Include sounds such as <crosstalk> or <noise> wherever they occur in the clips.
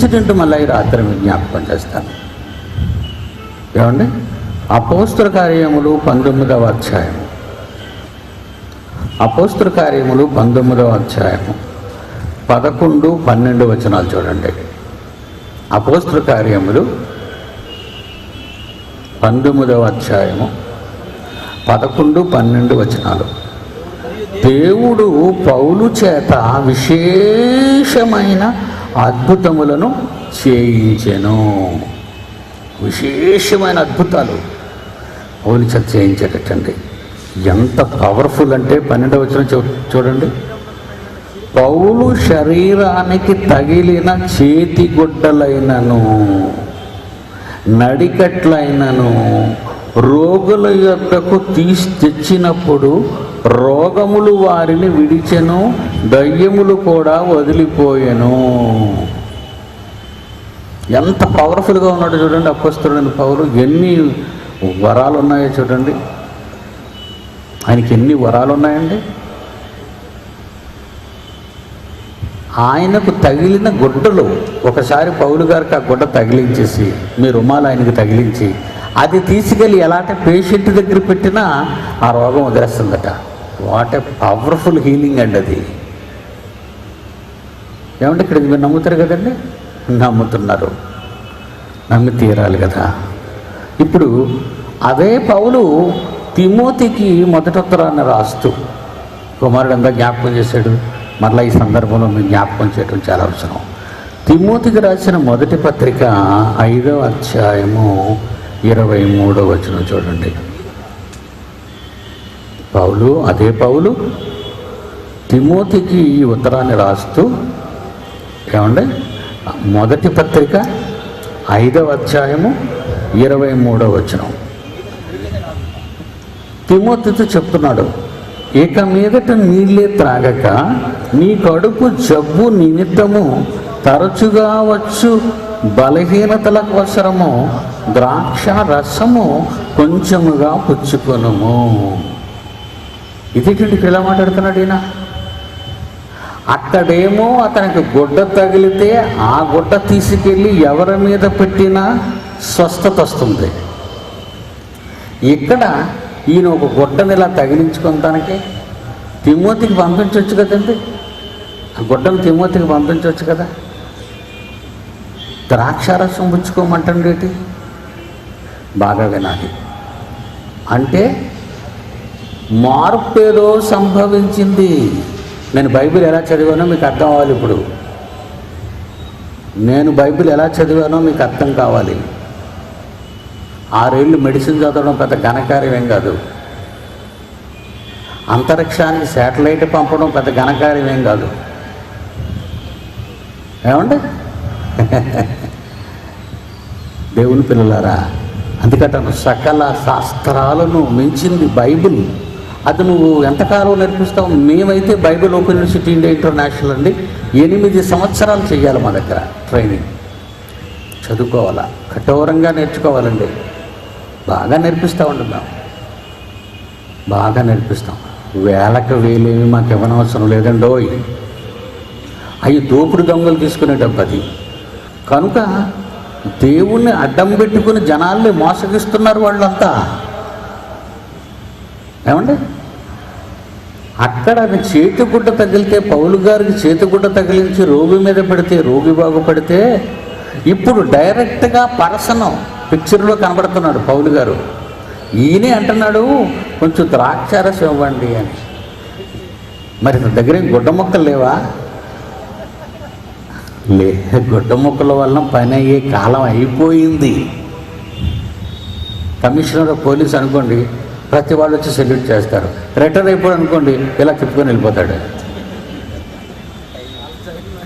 Incident మళ్ళీ రాత్రి మీకు జ్ఞాపకం చేస్తాను. ఏమండి? అపోస్తుల కార్యములు పంతొమ్మిదవ అధ్యాయము. అపోస్తుల కార్యములు పంతొమ్మిదవ అధ్యాయము. పదకొండు పన్నెండు వచనాలు చూడండి. అపోస్తుల కార్యములు పంతొమ్మిదవ అధ్యాయము. పదకొండు పన్నెండు వచనాలు. దేవుడు పౌలు చేత విశేషమైన అద్భుతములను చేయించెను. విశేషమైన అద్భుతాలు. పౌలు చేత చేయించేటట్టండి. ఎంత పవర్ఫుల్ అంటే పన్నెండవ వచ్చిన చూ- చూడండి. పౌలు శరీరానికి తగిలిన చేతి గుడ్డలైనను నడికట్లైనను రోగుల యొక్కకు తీసి తెచ్చినప్పుడు రోగములు వారిని విడిచెను దయ్యములు కూడా వదిలిపోయెను. ఎంత పవర్ఫుల్గా ఉన్నాడు చూడండి అప్పస్తుడని పౌరు ఎన్ని వరాలు ఉన్నాయో చూడండి. ఆయనకి ఎన్ని వరాలు ఉన్నాయండి ఆయనకు తగిలిన గుడ్డలు. ఒకసారి పౌలు గారికి ఆ గుడ్డ తగిలించేసి మీ రుమాలు ఆయనకి తగిలించి అది తీసుకెళ్ళి ఎలాంటి పేషెంట్ దగ్గర పెట్టినా ఆ రోగం వదిలేస్తుందట. వాట్ ఏ పవర్ఫుల్ హీలింగ్ అండి అది. ఏమంటే ఇక్కడ మీరు నమ్ముతారు కదండి? నమ్ముతున్నారు. నమ్మి తీరాలి కదా. ఇప్పుడు అదే పౌలు తిమోతికి మొదటోత్తరాన్ని రాస్తూ కుమారుడు అంతా జ్ఞాపకం చేశాడు. మరలా ఈ సందర్భంలో మీరు జ్ఞాపకం చేయడం చాలా అవసరం. తిమోతికి రాసిన మొదటి పత్రిక ఐదవ అధ్యాయము ఇరవై మూడో వచనం చూడండి. పౌలు అదే పౌలు తిమోతికి ఈ ఉత్తరాన్ని రాస్తూ ఏమండి? మొదటి పత్రిక ఐదవ అధ్యాయము ఇరవై మూడవ వచనం. తిమోతితో చెప్తున్నాడు ఇక మీదట నీళ్ళే త్రాగక నీ కడుపు జబ్బు నిమిత్తము తరచుగా వచ్చు. బలహీనతల కోసరము ద్రాక్ష రసము కొంచెముగా పుచ్చుకొనుము. ఇది ఇక్కడ ఎలా మాట్లాడుతున్నాడు ఈయన? అక్కడేమో అతనికి గుడ్డ తగిలితే ఆ గుడ్డ తీసుకెళ్ళి ఎవరి మీద పెట్టినా స్వస్థత వస్తుంది. ఇక్కడ ఈయన ఒక గుడ్డని ఇలా తగిలించుకుంటానికి తిమ్మోతికి పంపించవచ్చు కదండి? ఆ గుడ్డను తిమ్మోతికి పంపించవచ్చు కదా? ద్రాక్షారసం పుచ్చుకోమంటండి ఏంటి బాగా వినాలి. అంటే మార్పు ఏదో సంభవించింది. నేను బైబిల్ ఎలా చదివానో మీకు అర్థం అవ్వాలి ఇప్పుడు. నేను బైబిల్ ఎలా చదివానో మీకు అర్థం కావాలి. ఆరేళ్ళు మెడిసిన్ చదవడం పెద్ద ఘనకార్యం ఏం కాదు. అంతరిక్షానికి శాటిలైట్ పంపడం పెద్ద ఘనకార్యం ఏం కాదు. ఏమండి? <laughs> దేవుని పిల్లలారా అందుకటను సకల శాస్త్రాలను మించింది బైబిల్. అది నువ్వు ఎంతకాలం నేర్పిస్తావు? మేమైతే Bible open university India international అండి. ఎనిమిది సంవత్సరాలు చేయాలి మా దగ్గర ట్రైనింగ్. చదువుకోవాలా? కఠోరంగా నేర్చుకోవాలండి. బాగా నేర్పిస్తూ ఉంటున్నాం బాగా నేర్పిస్తాం. వేలకు వేలేమి మాకు ఇవ్వనవసరం లేదండోయ్ అవి దోపుడు దొంగలు తీసుకునే అది. కనుక దేవుణ్ణి అడ్డం పెట్టుకుని జనాల్ని మోసగిస్తున్నారు వాళ్ళంతా. ఏమండి? అక్కడ చేతిగుడ్డ తగిలితే పౌలు గారికి చేతిగుడ్డ తగిలించి రోగి మీద పెడితే రోగి బాగుపడితే ఇప్పుడు డైరెక్ట్గా పరసనం పిక్చర్లో కనబడుతున్నాడు పౌలు గారు. ఈయనే అంటున్నాడు కొంచెం ద్రాక్షారసం ఇవ్వండి అని. మరి దగ్గర గుడ్డ మొక్కలు లేవా? లే గుడ్డ మొక్కల వల్ల పని అయ్యే కాలం అయిపోయింది. కమిషనర్ పోలీస్ అనుకోండి ప్రతి వాళ్ళు వచ్చి సెల్యూట్ చేస్తారు. రిటైర్ అయిపోయాడు అనుకోండి ఇలా తిప్పుకొని వెళ్ళిపోతాడు.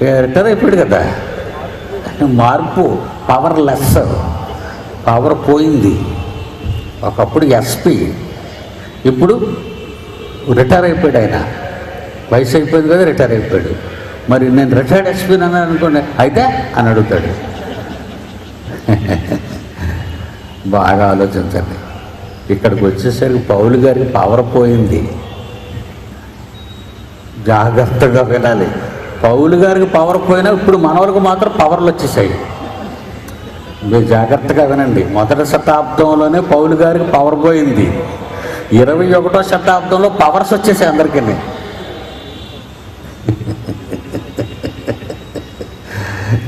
రిటైర్ అయిపోయాడు కదా. మార్పు పవర్ లెస్ పవర్ పోయింది. ఒకప్పుడు ఎస్పీ ఇప్పుడు రిటైర్ అయిపోయాడు ఆయన. వయసు అయిపోయింది కదా రిటైర్ అయిపోయాడు. మరి నేను రిటైర్డ్ ఎస్పీ అన్నాను అనుకోండి అయితే అని అడుగుతాడు. బాగా ఆలోచించండి. ఇక్కడికి వచ్చేసరికి పౌలు గారికి పవర్ పోయింది. జాగ్రత్తగా వినాలి. పౌలు గారికి పవర్ పోయినా ఇప్పుడు మనవలకు మాత్రం పవర్లు వచ్చేసాయి. మీరు జాగ్రత్తగా వినండి. మొదటి శతాబ్దంలోనే పౌలు గారికి పవర్ పోయింది. ఇరవై ఒకటో శతాబ్దంలో పవర్స్ వచ్చేసాయి అందరికీ.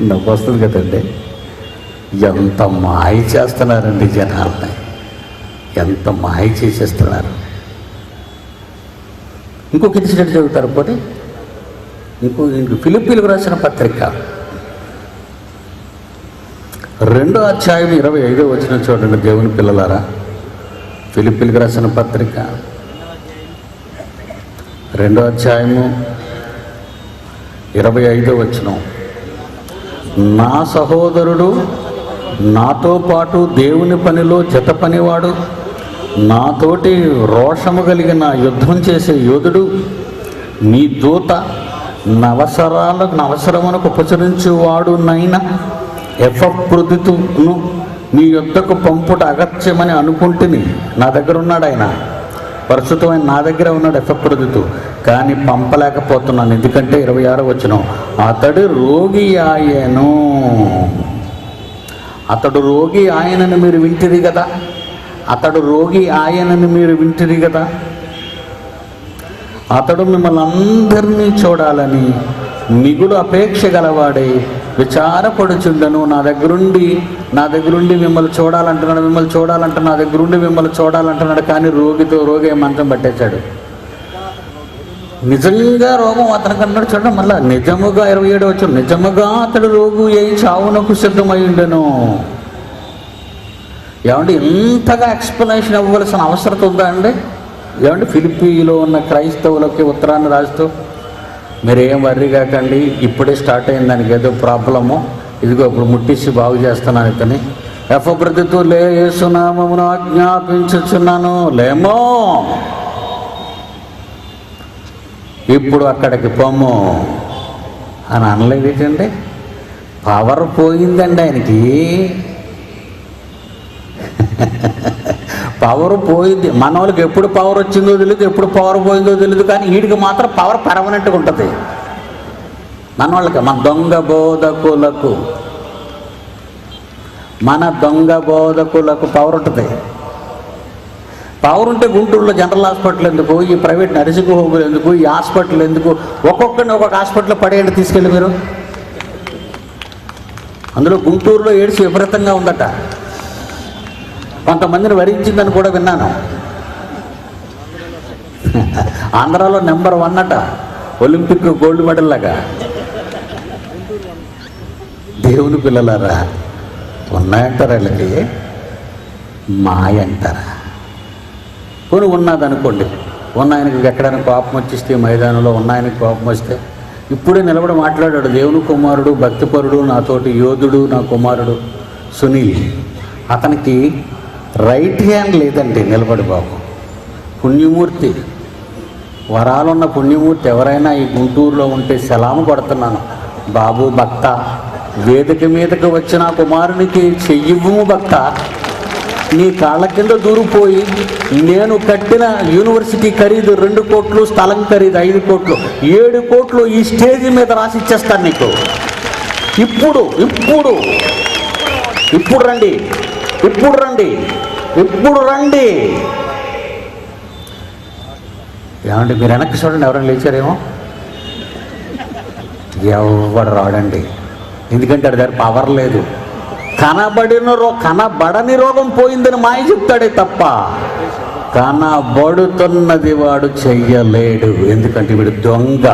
నవ్వు వస్తుంది కదండి. ఎంత మాయ చేస్తున్నారండి జనాలని. ఎంత మాయ చేసేస్తున్నారు? ఇంకొక ఇన్సిడెంట్ చదువుతారు పోనీ. ఇంకో ఇంకో ఫిలిప్పీలకు రాసిన పత్రిక. రెండో అధ్యాయం ఇరవై ఐదో వచ్చిన చూడండి దేవుని పిల్లలారా. ఫిలిప్పీలకు రాసిన పత్రిక. రెండో అధ్యాయము ఇరవై ఐదో వచనం. నా సహోదరుడు నాతో పాటు దేవుని పనిలో జత పనివాడు. నాతోటి రోషము కలిగిన యుద్ధం చేసే యోధుడు నీ దూత నవసరాలకు నవసరమునకు ఉపచరించువాడు నైనా ఎఫప్రదుతును నీ యుద్ధకు పంపుట అగత్యమని అనుకుంటుని. నా దగ్గర ఉన్నాడు ఆయన. ప్రస్తుతం నా దగ్గర ఉన్నాడు ఎఫప్రదుతు కానీ పంపలేకపోతున్నాను. ఎందుకంటే ఇరవై ఆరో వచ్చిన అతడు రోగి ఆయను అతడు రోగి ఆయనను మీరు వింటిది కదా అతడు రోగి ఆయనని మీరు వింటిరి కదా అతడు మిమ్మల్ని అందరినీ చూడాలని మిగులు అపేక్ష గలవాడే విచారపడుచుండను. నా దగ్గరుండి నా దగ్గరుండి మిమ్మల్ని చూడాలంటున్నాడు మిమ్మల్ని చూడాలంటే నా దగ్గరుండి మిమ్మల్ని చూడాలంటున్నాడు కానీ రోగితో రోగి మంచం పట్టేశాడు. నిజంగా రోగం అతనికి అన్నాడు చూడండి మళ్ళీ నిజముగా ఇరవై ఏడు వచ్చాడు నిజముగా అతడు రోగు ఏ చావునకు సిద్ధమై ఉండను. ఏమంటే ఇంతగా ఎక్స్ప్లెనేషన్ ఇవ్వవలసిన అవసరం ఉందా అండి? ఏమంటే ఫిలిపీలో ఉన్న క్రైస్తవులకి ఉత్తరాన్ని రాస్తూ మీరేం వర్రీ కాకండి ఇప్పుడే స్టార్ట్ అయింది దానికి ఏదో ప్రాబ్లము ఇదిగో ఇప్పుడు ముట్టించి బాగు చేస్తున్నాను ఇతని ఎఫ ప్రతితో లే ఆజ్ఞాపించుచున్నాను లేమో. ఇప్పుడు అక్కడికి పొమ్ము అని అనలేదు ఏంటండి పవర్ పోయిందండి ఆయనకి. పవర్ పోయింది. మన వాళ్ళకి ఎప్పుడు పవర్ వచ్చిందో తెలియదు ఎప్పుడు పవర్ పోయిందో తెలియదు కానీ వీడికి మాత్రం పవర్ పర్మనెంట్గా ఉంటుంది. మన వాళ్ళకి మన దొంగ బోధకులకు మన దొంగ బోధకులకు పవర్ ఉంటుంది. పవర్ ఉంటే గుంటూరులో జనరల్ హాస్పిటల్ ఎందుకు? ఈ ప్రైవేట్ నర్సింగ్ హోములు ఎందుకు? ఈ హాస్పిటల్ ఎందుకు? ఒక్కొక్కరిని ఒక్కొక్క హాస్పిటల్లో పడేయండి తీసుకెళ్ళి మీరు. అందులో గుంటూరులో ఏడ్చి విపరీతంగా ఉందట. కొంతమందిని వరించిందని కూడా విన్నాను. ఆంధ్రాలో నెంబర్ వన్ అట ఒలింపిక్ గోల్డ్ మెడల్ లాగా. దేవుని పిల్లలారా ఉన్నాయంటారా వీళ్ళకి? మాయ అంటారా కొని ఉన్నదనుకోండి ఉన్న ఆయనకి ఎక్కడైనా కోపం వచ్చిస్తే మైదానంలో ఉన్న ఆయనకి కోపం వస్తే ఇప్పుడే నిలబడి మాట్లాడాడు దేవుని కుమారుడు భక్తిపరుడు నాతోటి యోధుడు నా కుమారుడు సునీల్. అతనికి రైట్ హ్యాండ్ లేదండి నిలబడి బాబు. పుణ్యమూర్తి. వరాలున్న పుణ్యమూర్తి ఎవరైనా ఈ గుంటూరులో ఉంటే సెలాము కొడుతున్నాను బాబు భక్త. వేదిక మీదకి వచ్చిన కుమారునికి చెయ్యివ్వు భక్త. నీ కాళ్ళ కింద దూరిపోయి నేను కట్టిన యూనివర్సిటీ ఖరీదు రెండు కోట్లు స్థలం ఖరీదు ఐదు కోట్లు ఏడు కోట్లు ఈ స్టేజ్ మీద రాసి ఇచ్చేస్తాను నీకు. ఇప్పుడు ఇప్పుడు ఇప్పుడు రండి. ఇప్పుడు రండి. ఇప్పుడు రండి. ఏమండి మీరు వెనక్కి చూడండి ఎవరైనా లేచారేమో? ఎవడు రాడండి. ఎందుకంటే వాడి దగ్గర పవర్ లేదు. కనబడిన రో కనబడని రోగం పోయిందని మాయ చెప్తాడే తప్ప కనబడుతున్నది వాడు చెయ్యలేడు. ఎందుకంటే వీడు దొంగ.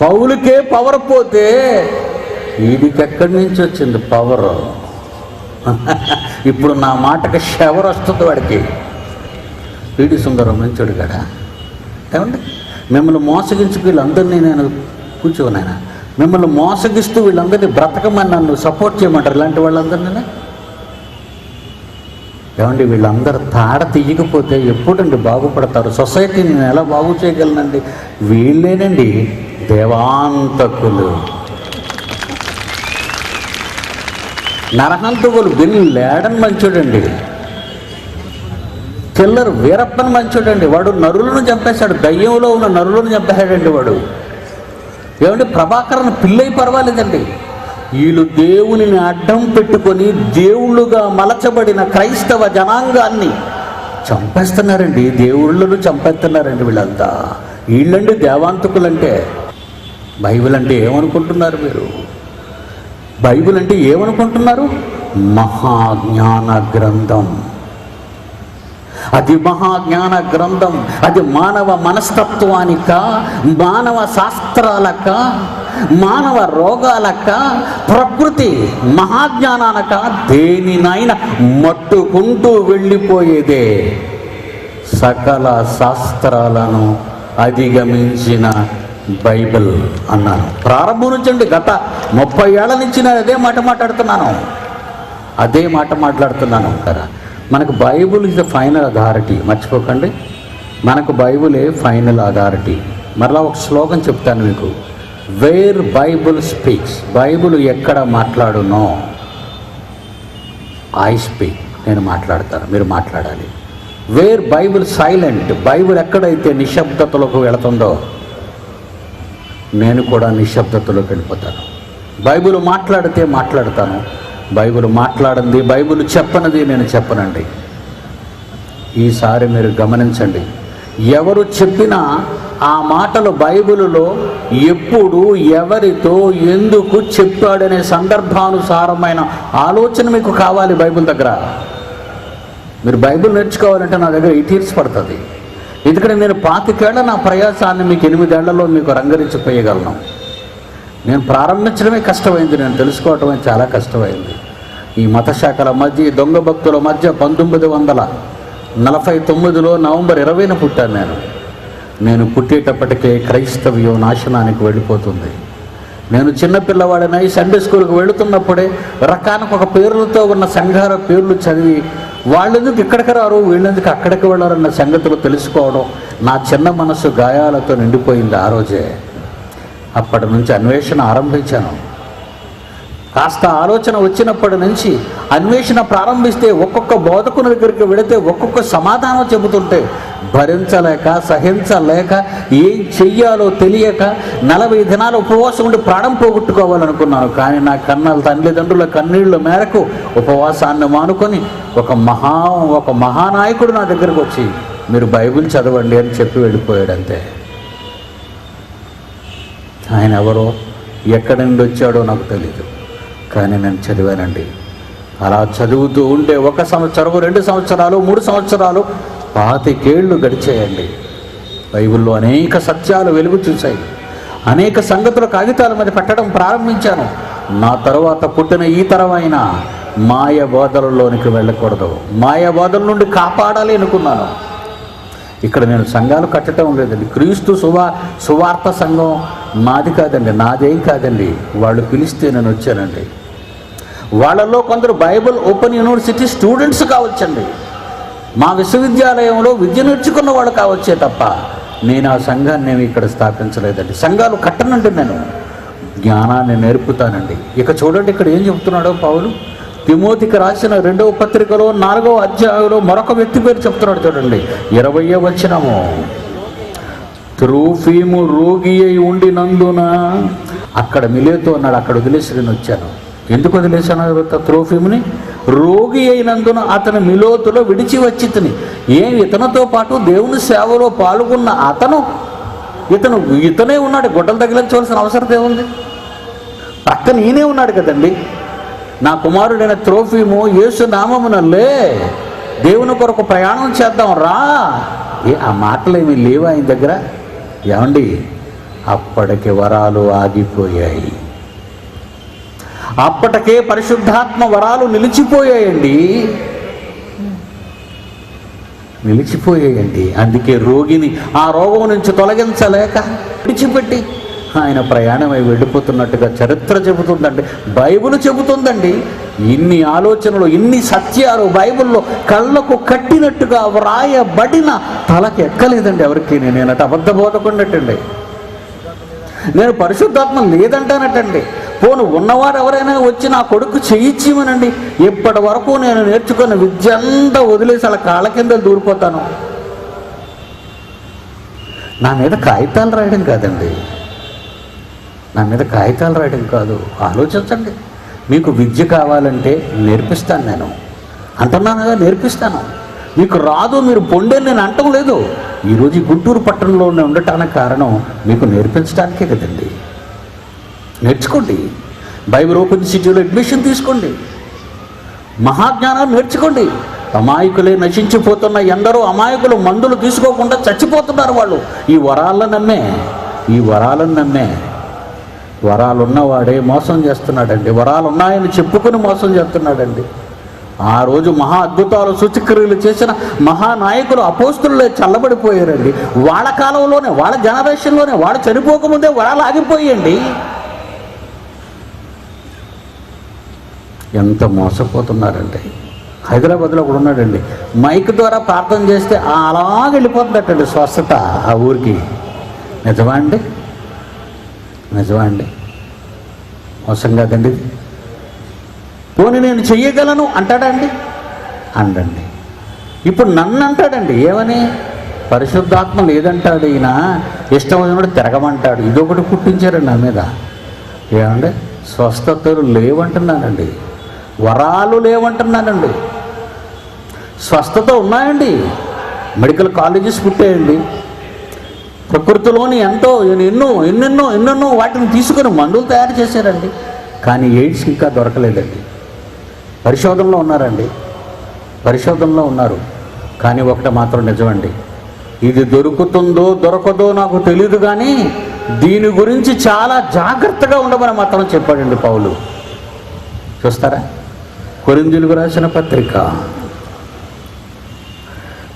పౌలకే పవర్ పోతే వీడికి ఎక్కడి నుంచి వచ్చింది పవర్ <laughs> ఇప్పుడు నా మాటకి షవర్ వస్తుంది వాడికి. వీడి సుందరం మంచోడు కదా. ఏమండి? మిమ్మల్ని మోసగించుకు వీళ్ళందరినీ నేను కూర్చోనాయన మిమ్మల్ని మోసగిస్తూ వీళ్ళందరినీ బ్రతకమని నన్ను సపోర్ట్ చేయమంటారు ఇలాంటి వాళ్ళందరినీ ఏమండి వీళ్ళందరూ తాడ తీయకపోతే ఎప్పుడండి బాగుపడతారు? సొసైటీని నేను ఎలా బాగు చేయగలనండి? వీళ్ళేనండి దేవాంతకులు. నరహంతకులు బిన్ లేడని మంచోడండి. చిల్లరు వీరప్పని మంచోడండి. వాడు నరులను చంపేశాడు. దయ్యంలో ఉన్న నరులను చంపేశాడండి వాడు. ఏమంటే ప్రభాకరన్ పిల్లై పర్వాలేదండి. వీళ్ళు దేవునిని అడ్డం పెట్టుకొని దేవుళ్ళుగా మలచబడిన క్రైస్తవ జనాంగాన్ని చంపేస్తున్నారండి. దేవుళ్ళను చంపేస్తున్నారండి వీళ్ళంతా. వీళ్ళండి దేవాంతకులంటే. బైబిల్ అంటే ఏమనుకుంటున్నారు మీరు? బైబిల్ అంటే ఏమనుకుంటున్నారు? మహాజ్ఞాన గ్రంథం. అది మహాజ్ఞాన గ్రంథం. అది మానవ మనస్తత్వానిక మానవ శాస్త్రాలక మానవ రోగాలక ప్రకృతి మహాజ్ఞానానక దేనినైనా మట్టుకుంటూ వెళ్ళిపోయేదే. సకల శాస్త్రాలను అధిగమించిన బైబిల్ అన్నాను ప్రారంభం నుంచి అండి గత ముప్పై ఏళ్ళ నుంచి నేను అదే మాట మాట్లాడుతున్నాను. అదే మాట మాట్లాడుతున్నాను. కదా మనకు Bible is the final authority మర్చిపోకండి. మనకు బైబులే ఫైనల్ అథారిటీ మరలా ఒక శ్లోకం చెప్తాను మీకు. వేర్ బైబుల్ స్పీక్స్ బైబుల్ ఎక్కడ మాట్లాడునో ఐ స్పీక్ నేను మాట్లాడతాను. మీరు మాట్లాడాలి. వేర్ బైబుల్ సైలెంట్ బైబుల్ ఎక్కడైతే నిశ్శబ్దతలోకి వెళుతుందో నేను కూడా నిశ్శబ్దతలోకి వెళ్ళిపోతాను. బైబిల్ మాట్లాడితే మాట్లాడతాను. బైబిల్ మాట్లాడింది బైబిల్ చెప్పనది నేను చెప్పనండి. ఈసారి మీరు గమనించండి. ఎవరు చెప్పినా ఆ మాటలు బైబిలులో ఎప్పుడు ఎవరితో ఎందుకు చెప్పాడనే సందర్భానుసారమైన ఆలోచన మీకు కావాలి బైబిల్ దగ్గర. మీరు బైబిల్ నేర్చుకోవాలంటే నా దగ్గర ఎయిట్ ఇయర్స్ పడుతుంది. ఎందుకంటే నేను పాతికేళ్ళ నా ప్రయాసాన్ని మీకు ఎనిమిదేళ్ళలో మీకు రంగరించిపోయగలను నేను ప్రారంభించడమే కష్టమైంది నేను తెలుసుకోవటమే చాలా కష్టమైంది. ఈ మత శాఖల మధ్య దొంగ భక్తుల మధ్య పంతొమ్మిది వందల నలభై తొమ్మిదిలో నవంబర్ ఇరవైన పుట్టాను నేను. నేను పుట్టేటప్పటికే క్రైస్తవ్యం నాశనానికి వెళ్ళిపోతుంది. నేను చిన్నపిల్లవాడినై సండే స్కూల్కి వెళుతున్నప్పుడే రకానికి ఒక పేర్లతో ఉన్న సంఘాల పేర్లు చదివి వాళ్ళెందుకు ఇక్కడికి రారు? వీళ్ళెందుకు అక్కడికి వెళ్ళారన్న సంగతులు తెలుసుకోవడం నా చిన్న మనసు గాయాలతో నిండిపోయింది ఆ రోజే. అప్పటి నుంచి అన్వేషణ ఆరంభించాను. కాస్త ఆలోచన వచ్చినప్పటి నుంచి అన్వేషణ ప్రారంభిస్తే ఒక్కొక్క బోధకుని దగ్గరికి వెళితే ఒక్కొక్క సమాధానం చెబుతుంటే భరించలేక సహించలేక ఏం చెయ్యాలో తెలియక నలభై దినాలు ఉపవాసం ఉండి ప్రాణం పోగొట్టుకోవాలనుకున్నాను. కానీ నా కన్న తల్లిదండ్రుల కన్నీళ్ళ మేరకు ఉపవాసాన్ని మానుకొని ఒక మహా ఒక మహానాయకుడు నా దగ్గరకు వచ్చి మీరు బైబిల్ చదవండి అని చెప్పి వెళ్ళిపోయాడు అంతే ఆయన ఎవరో ఎక్కడి నుండి వచ్చాడో నాకు తెలియదు కానీ నేను చదివానండి. అలా చదువుతూ ఉంటే ఒక సంవత్సరం రెండు సంవత్సరాలు మూడు సంవత్సరాలు పాతికేళ్ళు గడిచేయండి. బైబిల్లో అనేక సత్యాలు వెలుగు చూశాయి. అనేక సంగతులు కాగితాల మీద పెట్టడం ప్రారంభించాను. నా తర్వాత పుట్టిన ఈ తరమైన మాయ బోధలలోనికి వెళ్ళకూడదు. మాయ బోధల నుండి కాపాడాలి అనుకున్నాను. ఇక్కడ నేను సంఘాలు కట్టడం లేదండి. క్రీస్తు సువా సువార్త సంఘం నాది కాదండి నాదేం కాదండి. వాళ్ళు పిలిస్తే నేను వచ్చానండి. వాళ్ళలో కొందరు బైబిల్ ఓపెన్ యూనివర్సిటీ స్టూడెంట్స్ కావచ్చండి. మా విశ్వవిద్యాలయంలో విద్య నేర్చుకున్న వాళ్ళు కావచ్చే తప్ప నేను ఆ సంఘాన్ని నేను ఇక్కడ స్థాపించలేదండి. సంఘాలు కట్టనండి నేను. జ్ఞానాన్ని నేర్పుతానండి. ఇక చూడండి ఇక్కడ ఏం చెప్తున్నాడో పౌలు. తిమోతికి రాసిన రెండవ పత్రికలో నాలుగవ అధ్యాయంలో మరొక వ్యక్తి పేరు చెప్తున్నాడు చూడండి. ఇరవయో వచ్చినము త్రూఫీము రోగి అయి ఉండినందున అక్కడ మిలేతో అన్నాడు అక్కడ వదిలేసి నేను వచ్చాను. ఎందుకు వదిలేశాను త్రోఫీముని? రోగి అయినందున అతను మిలోతులో విడిచి వచ్చి తిని ఏం ఇతనితో పాటు దేవుని సేవలో పాల్గొన్న అతను ఇతను ఇతనే ఉన్నాడు. గుడ్డలు తగిలించవలసిన అవసరం ఏముంది? పక్కన ఈయనే ఉన్నాడు కదండి. నా కుమారుడైన త్రోఫీము యేసు నామమునల్లే దేవుని కొరకు ప్రయాణం చేద్దాం రా. ఏ ఆ మాటలు ఏమి లేవు ఆయన దగ్గర? ఏమండి? అప్పటికి వరాలు ఆగిపోయాయి. అప్పటికే పరిశుద్ధాత్మ వరాలు నిలిచిపోయాయండి. నిలిచిపోయాయండి. అందుకే రోగిని ఆ రోగం నుంచి తొలగించలేక విడిచిపెట్టి ఆయన ప్రయాణమై వెళ్ళిపోతున్నట్టుగా చరిత్ర చెబుతుందండి బైబిల్ చెబుతుందండి. ఇన్ని ఆలోచనలు ఇన్ని సత్యాలు బైబిల్లో కళ్ళకు కట్టినట్టుగా వ్రాయబడిన తలకు ఎక్కలేదండి ఎవరికి. నేనట అబద్ధ బోధకుండటండి నేను పరిశుద్ధాత్మ లేదంటానటండి. పోను ఉన్నవారు ఎవరైనా వచ్చి నా కొడుకు చేయించిమనండి ఇప్పటి వరకు నేను నేర్చుకున్న విద్య అంతా వదిలేసి అలా కాళ్ళ కింద దూరిపోతాను. నా మీద కాగితాలు రాయడం కాదండి. నా మీద కాగితాలు రాయడం కాదు. ఆలోచించండి. మీకు విద్య కావాలంటే నేర్పిస్తాను నేను. అంటున్నానుగా నేర్పిస్తాను. మీకు రాదు మీరు పొండని నేను అంటం లేదు. ఈరోజు గుంటూరు పట్టణంలో ఉండటానికి కారణం మీకు నేర్పించడానికే కదండి. నేర్చుకోండి. బైబిల్ ఓపెన్ సిటీలో అడ్మిషన్ తీసుకోండి. మహాజ్ఞానాన్ని నేర్చుకోండి. అమాయకులే నశించిపోతున్న ఎందరో అమాయకులు మందులు తీసుకోకుండా చచ్చిపోతున్నారు వాళ్ళు. ఈ వరాలను నమ్మే ఈ వరాలను నమ్మే. వరాలు ఉన్నవాడే మోసం చేస్తున్నాడండి. వరాలు ఉన్నాయని చెప్పుకుని మోసం చేస్తున్నాడండి. ఆ రోజు మహా అద్భుతాలు సూచక్రియలు చేసిన మహానాయకులు అపోస్తులే చల్లబడిపోయారండి. వాళ్ళ కాలంలోనే వాళ్ళ జనరేషన్లోనే వాళ్ళు చనిపోకముందే వరాలు ఆగిపోయండి ఎంత మోసపోతున్నారండి హైదరాబాద్లో కూడా ఉన్నాడండి. మైక్ ద్వారా ప్రార్థన చేస్తే అలాగ వెళ్ళిపోతుందటండి స్వస్థత ఆ ఊరికి. నిజమా అండి? నిజమా అండి? మోసం కాదండి ఇది పోనీ నేను చెయ్యగలను అంటాడండి అండండి. ఇప్పుడు నన్ను అంటాడండి ఏమని? పరిశుద్ధాత్మ లేదంటాడు ఈయన ఇష్టం వచ్చినప్పుడు తిరగమంటాడు. ఇదొకటి పుట్టించారండి నా మీద. ఏమండి? స్వస్థతలు లేవంటున్నానండి వరాలు లేవంటున్నానండి. స్వస్థత ఉన్నాయండి. మెడికల్ కాలేజెస్ పుట్టాయండి. ప్రకృతిలోని ఎంతో ఎన్నో ఎన్నెన్నో ఎన్నెన్నో వాటిని తీసుకుని మందులు తయారు చేశారండి. కానీ ఎయిడ్స్ ఇంకా దొరకలేదండి. పరిశోధనలో ఉన్నారండి. పరిశోధనలో ఉన్నారు. కానీ ఒకటి మాత్రం నిజమండి. ఇది దొరుకుతుందో దొరకదో నాకు తెలియదు కానీ దీని గురించి చాలా జాగ్రత్తగా ఉండమని మాత్రం చెప్పాడండి పౌలు. చూస్తారా? కొరిందులకు రాసిన పత్రిక.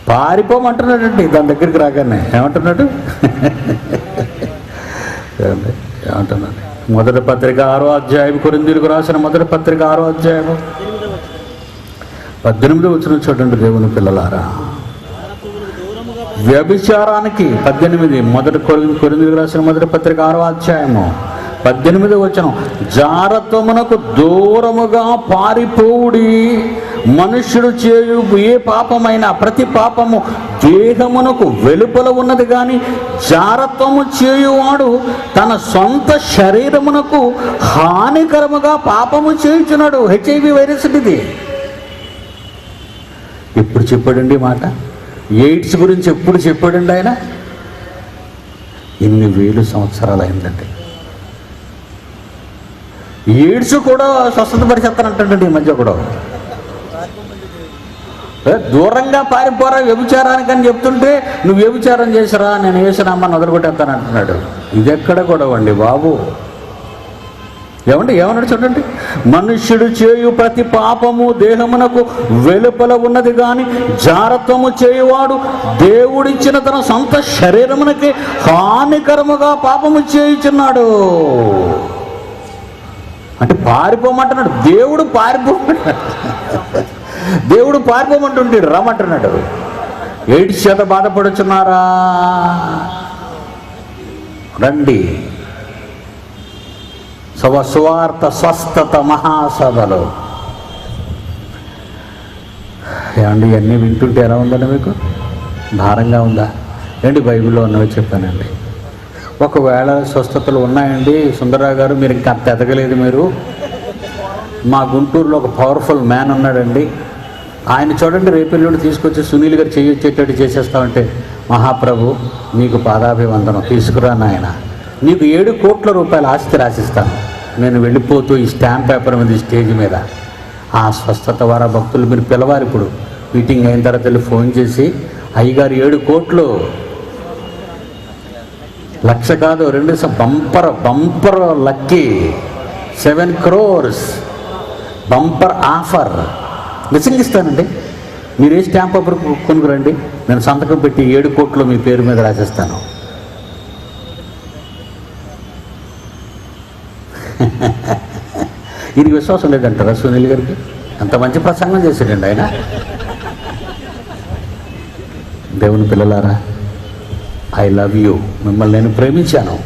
పారిపోమంటున్నాడండి దాని దగ్గరికి రాగానే. ఏమంటున్నాడు? ఏమంటున్నాడు? మొదటి పత్రిక ఆరో అధ్యాయం కొరిందులకు రాసిన మొదటి పత్రిక ఆరో అధ్యాయం పద్దెనిమిది వచ్చిన చూడండి దేవుని పిల్లలారా. వ్యభిచారానికి పద్దెనిమిది మొదటి కొరి కొరిందులకు రాసిన మొదటి పత్రిక ఆరో అధ్యాయము. పద్దెనిమిది వచనం జారత్వమునకు దూరముగా పారిపోవుడి. మనుష్యుడు చేయు ఏ పాపమైనా ప్రతి పాపము దేహమునకు వెలుపల ఉన్నది కానీ జారత్వము చేయువాడు తన సొంత శరీరమునకు హానికరముగా పాపము చేయుచున్నాడు. హెచ్ఐవి వైరస్ ఇది ఎప్పుడు చెప్పాడండి ఈ మాట? ఎయిడ్స్ గురించి ఎప్పుడు చెప్పాడండి ఆయన? ఎన్ని వేలు సంవత్సరాలు అయిందండి. ఎయిడ్స్ కూడా స్వస్థత పరిచేస్తానంటాడండి ఈ మధ్య కూడా. దూరంగా పారిపోరా వ్యభిచారానికి అని చెప్తుంటే నువ్వు వ్యభిచారం చేసిరా నేను వేసినామని వదిలిపెట్టేస్తాను అంటున్నాడు ఇది ఎక్కడ గొడవ బాబు? ఏమండి ఏమన్నాడు చూడండి. మనుష్యుడు చేయు ప్రతి పాపము దేహమునకు వెలుపల ఉన్నది కానీ జారత్వము చేయువాడు దేవుడిచ్చిన తన సొంత శరీరమునకి హానికరముగా పాపము చేయుచున్నాడు. అంటే పారిపోమంటున్నాడు. దేవుడు పారిపోమంటున్నాడు. దేవుడు పారిపోమంటుంటే రమ్మంటున్నాడు. ఏడు చేత బాధపడుచున్నారా? రండి. సవ సువార్త స్వస్థత మహాసభలో. ఏమండి ఇవన్నీ వింటుంటే ఎలా ఉందండి మీకు? భారంగా ఉందా? ఏంటి బైబిల్లో ఉన్నవి చెప్పానండి. ఒకవేళ స్వస్థతలు ఉన్నాయండి సుందరరావు గారు మీరు ఇంకా అంత ఎదగలేదు మీరు. మా గుంటూరులో ఒక పవర్ఫుల్ మ్యాన్ ఉన్నాడండి. ఆయన చూడండి రేపెల్లుండి తీసుకొచ్చి సునీల్ గారు చేయొచ్చేటట్టు చేసేస్తామంటే మహాప్రభు నీకు పాదాభివందనం తీసుకురా నాయన. నీకు ఏడు కోట్ల రూపాయల ఆస్తి రాసిస్తాను. నేను వెళ్ళిపోతూ ఈ స్టాంప్ పేపర్ మీద ఈ స్టేజ్ మీద. ఆ స్వస్థత వార భక్తులు మీరు పిలవాలి ఇప్పుడు మీటింగ్ అయిన తర్వాత వెళ్ళి ఫోన్ చేసి అయ్యగారు ఏడు కోట్లు లక్ష కాదు రెండు bumper bumper lucky. Seven crores. Bumper offer. నిజంగా ఇస్తానండి. మీరు ఏ స్టాంప్ పేపర్ కొనుకురండి కొనుక్కురండి. నేను సంతకం పెట్టి ఏడు కోట్లు మీ పేరు మీద రాసేస్తాను. <laughs> ఇది విశ్వాసం లేదంటారా సునీల్ గారికి? అంత మంచి ప్రసంగం చేశాడండి ఆయన. దేవుని పిల్లలారా ఐ లవ్ యూ. మిమ్మల్ని నేను ప్రేమించాను.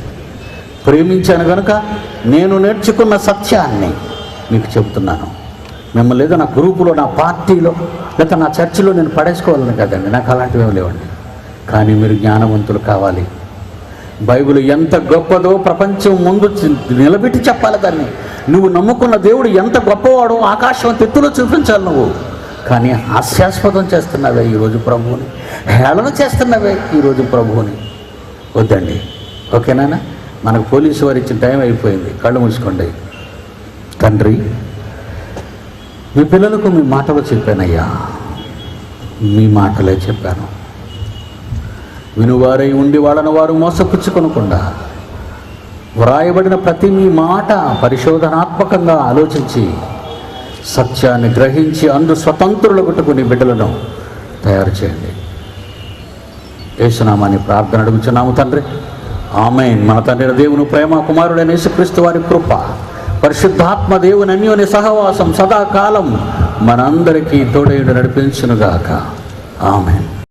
ప్రేమించాను కనుక నేను నేర్చుకున్న సత్యాన్ని మీకు చెబుతున్నాను. మిమ్మల్ని ఏదో నా గ్రూపులో నా పార్టీలో లేదా నా చర్చిలో నేను పడేసుకోవాలని కదండి. నాకు అలాంటివి ఏమి లేవండి. కానీ మీరు జ్ఞానవంతులు కావాలి. బైబిల్ ఎంత గొప్పదో ప్రపంచం ముందు నిలబెట్టి చెప్పాలి దాన్ని. నువ్వు నమ్ముకున్న దేవుడు ఎంత గొప్పవాడో ఆకాశం తెత్తులో చూపించాలి నువ్వు. కానీ హాస్యాస్పదం చేస్తున్నావే ఈరోజు ప్రభువుని. హేళన చేస్తున్నావే ఈరోజు ప్రభువుని. వద్దండి. ఓకేనా మనకు పోలీసు వారు ఇచ్చిన టైం అయిపోయింది. కళ్ళు మూసుకోండి. తండ్రి మీ పిల్లలకు మీ మాటలు చెప్పానయ్యా. మీ మాటలే చెప్పాను. వినువారై ఉండి వాళ్ళని వారు మోసపుచ్చుకొనకుండా వ్రాయబడిన ప్రతి మీ మాట పరిశోధనాత్మకంగా ఆలోచించి సత్యాన్ని గ్రహించి అందు స్వతంత్రులు కొట్టుకుని బిడ్డలను తయారు చేయండి. యేసునామాని ప్రార్థన అడుగుచున్నాము తండ్రి. ఆమె మన తండ్రి దేవుని ప్రేమ కుమారుడైన యేసుక్రీస్తు వారి కృప పరిశుద్ధాత్మ దేవుని అన్యోని సహవాసం సదాకాలం మనందరికీ తోడేయుడు నడిపించునుగాక. ఆమెన్.